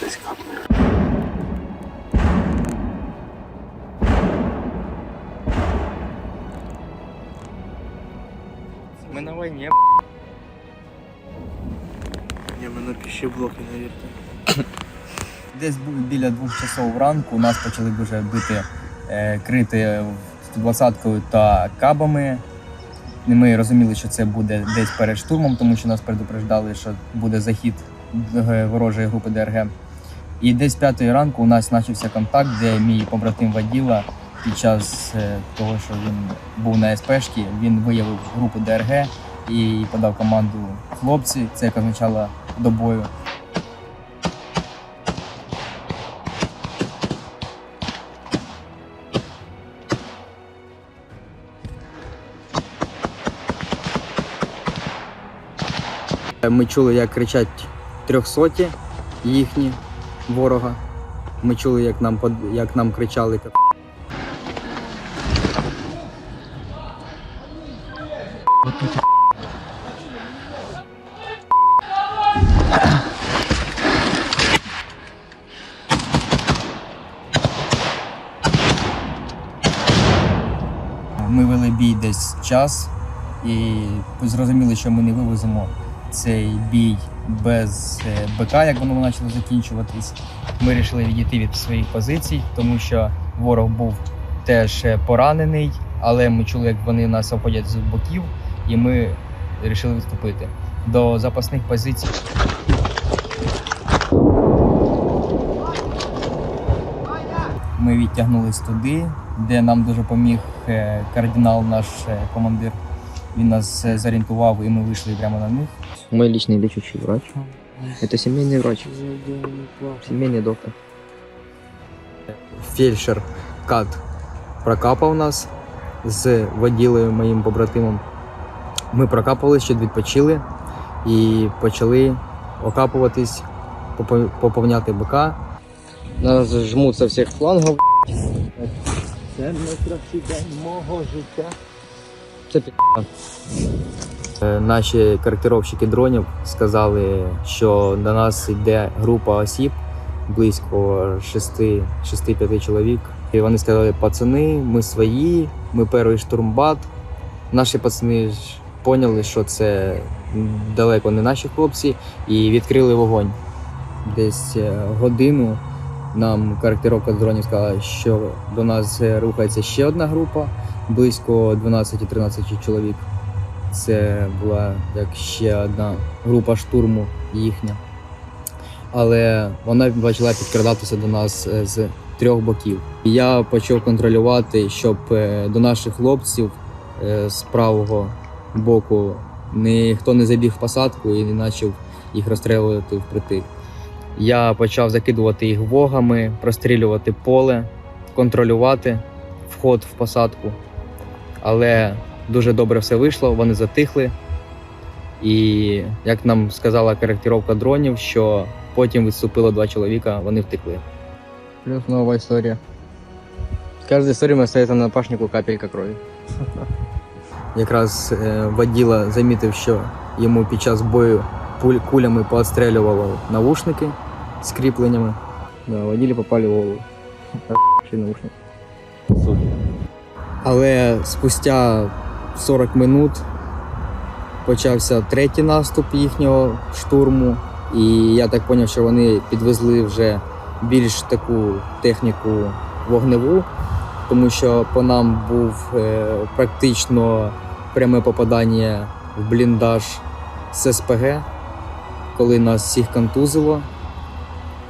десь капне. Ми на війні. Ні, ми на піщеблоки, навірно. Десь був біля двох часов ранку. Нас почали дуже бити е, крити 120-кою та кабами. Ми розуміли, що це буде десь перед штурмом, тому що нас предупреждали, що буде захід е, ворожої групи ДРГ. І десь п'ятої ранку у нас почався контакт, де мій побратим Ваділа під час е, того, що він був на СПшці, він виявив групу ДРГ і подав команду хлопці. Це як означало до бою. Ми чули, як кричать трьохсоті їхні ворога. Ми чули, як нам як нам кричали. Ми вели бій десь час і зрозуміли, що ми не вивеземо цей бій без е, БК, як воно почало закінчуватись. Ми вирішили відійти від своїх позицій, тому що ворог був теж е, поранений, але ми чули, як вони нас обходять з боків, і ми вирішили відступити до запасних позицій. Ми відтягнулись туди, де нам дуже поміг е, кардинал, наш командир. Він нас е, зорієнтував і ми вийшли прямо на них. Мой личный лечащий врач. Это семейный врач. Семейный доктор. Фельдшер Кат прокапав нас з воділою моїм побратимом. Ми прокапали, ще відпочили і почали окапуватись, попо- поповняти БК. Нас жмут со всех флангов. Це найкращий день мого життя. Це пі***. Е, Наші коректировщики дронів сказали, що до нас йде група осіб близько 6-5 чоловік. І вони сказали: пацани, ми свої, ми перший штурмбат. Наші пацани ж поняли, що це далеко не наші хлопці, і відкрили вогонь. Десь е, годину нам коректировка дронів сказала, що до нас е, рухається ще одна група, близько 12-13 чоловік. Це була як ще одна група штурму їхня. Але вона почала підкрадатися до нас е, з трьох боків. Я почав контролювати, щоб е, до наших хлопців е, з правого боку ніхто не забіг посадку і не почав їх розстрілювати впритик. Я почав закидувати їх вогами, прострілювати поле, контролювати вход в посадку. Але дуже добре все вийшло, вони затихли. І як нам сказала коректировка дронів, що потім відступило два чоловіка, вони втекли. Плюс новая история. С каждой историей остается на напашнику капелька крови. Якраз е, воділа замітив, що йому під час бою пуль кулями поотстрелювало навушники з кріпленнями. Да, водили попали в голову. Охуенный наушник. Але спустя 40 минут почався третій наступ їхнього штурму. І я так зрозумів, що вони підвезли вже більш таку техніку вогневу, тому що по нам був е, практично пряме попадання в бліндаж з СПГ, коли нас всіх контузило.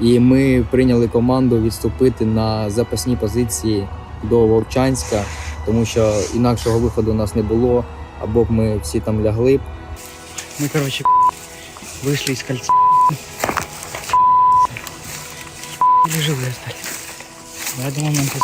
І ми прийняли команду відступити на запасні позиції до Вовчанська, тому що інакшого виходу у нас не було, або б ми всі там лягли. Ми, коротше, вийшли із кольця. І Я остались. нам один момент